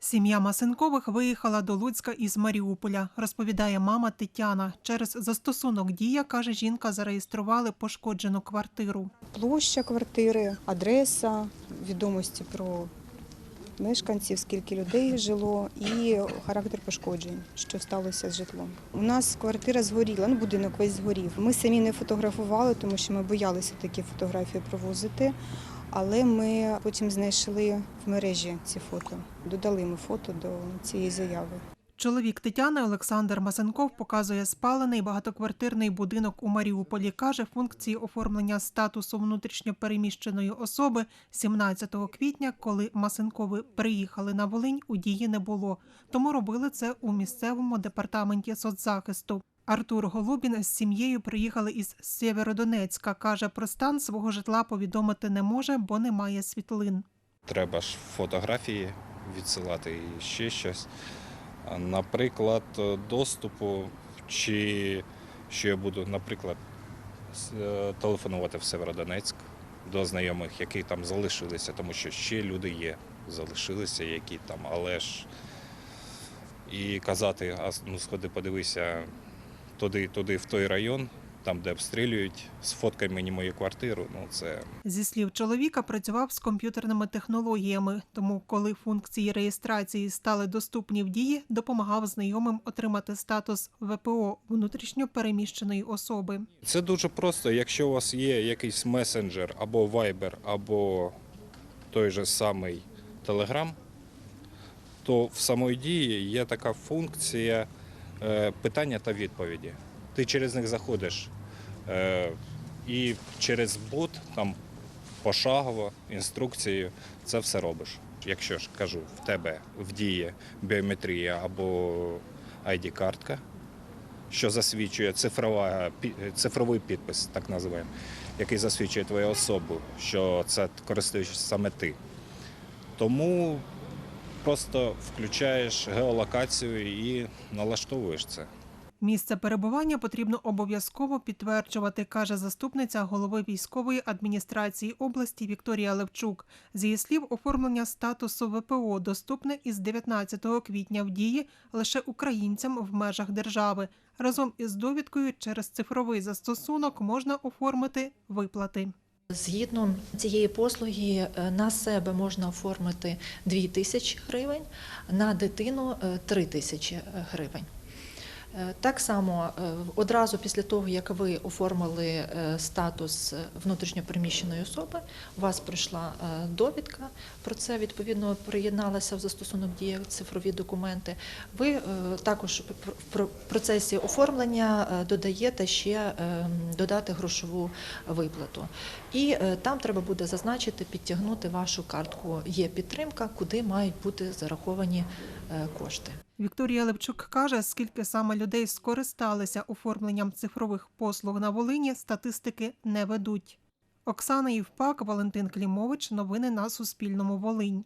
Сім'я Масенкових виїхала до Луцька із Маріуполя, розповідає мама Тетяна. Через застосунок дія, каже жінка, зареєстрували пошкоджену квартиру. Площа квартири, адреса, відомості про мешканців, скільки людей жило, і характер пошкоджень, що сталося з житлом. У нас квартира згоріла, ну будинок весь згорів. Ми самі не фотографували, тому що ми боялися такі фотографії провозити. Але ми потім знайшли в мережі ці фото. Додали ми фото до цієї заяви. Чоловік Тетяни Олександр Масенков показує спалений багатоквартирний будинок у Маріуполі. Каже, функції оформлення статусу внутрішньопереміщеної особи 17 квітня, коли Масенкови приїхали на Волинь, у дії не було. Тому робили це у місцевому департаменті соцзахисту. Артур Голубін з сім'єю приїхали із Сєвєродонецька. Каже, про стан свого житла повідомити не може, бо немає світлин. Треба ж фотографії відсилати і ще щось. Наприклад, доступу, чи що я буду, наприклад, е, телефонувати в Северодонецьк до знайомих, які там залишилися, тому що ще люди є, залишилися, які там, але ж і казати, а ну сходи, подивися туди, туди, в той район, там, де обстрілюють, сфоткай мені мою квартиру. Ну це Зі слів чоловіка, працював з комп'ютерними технологіями, тому, коли функції реєстрації стали доступні в дії, допомагав знайомим отримати статус ВПО внутрішньо переміщеної особи. Це дуже просто. Якщо у вас є якийсь месенджер або Viber, або той же самий Telegram, то в самої дії є така функція питання та відповіді. Ти через них заходиш е, і через бот там пошагово, інструкцією це все робиш. Якщо ж кажу, в тебе в дії біометрія або ID-картка, що засвідчує цифрова, цифровий підпис, так називаємо, який засвідчує твою особу, що це користуєшся саме ти. Тому просто включаєш геолокацію і налаштовуєш це. Місце перебування потрібно обов'язково підтверджувати, каже заступниця голови військової адміністрації області Вікторія Левчук. З її слів, оформлення статусу ВПО доступне із 19 квітня в дії лише українцям в межах держави. Разом із довідкою через цифровий застосунок можна оформити виплати. Згідно цієї послуги е, на себе можна оформити 2 тисячі гривень, на дитину 3 тисячі гривень. Е, Так само е, одразу після того, як ви оформили е, статус внутрішньопереміщеної особи, у вас прийшла довідка про це, відповідно приєдналася в застосунок дія цифрові документи. Ви також в процесі оформлення додаєте ще е, додати грошову виплату. І там треба буде зазначити, підтягнути вашу картку. Є підтримка, куди мають бути зараховані кошти. Вікторія Левчук каже, скільки саме людей скористалися оформленням цифрових послуг на Волині, статистики не ведуть. Оксана Євпак, Валентин Клімович. Новини на Суспільному. Волинь.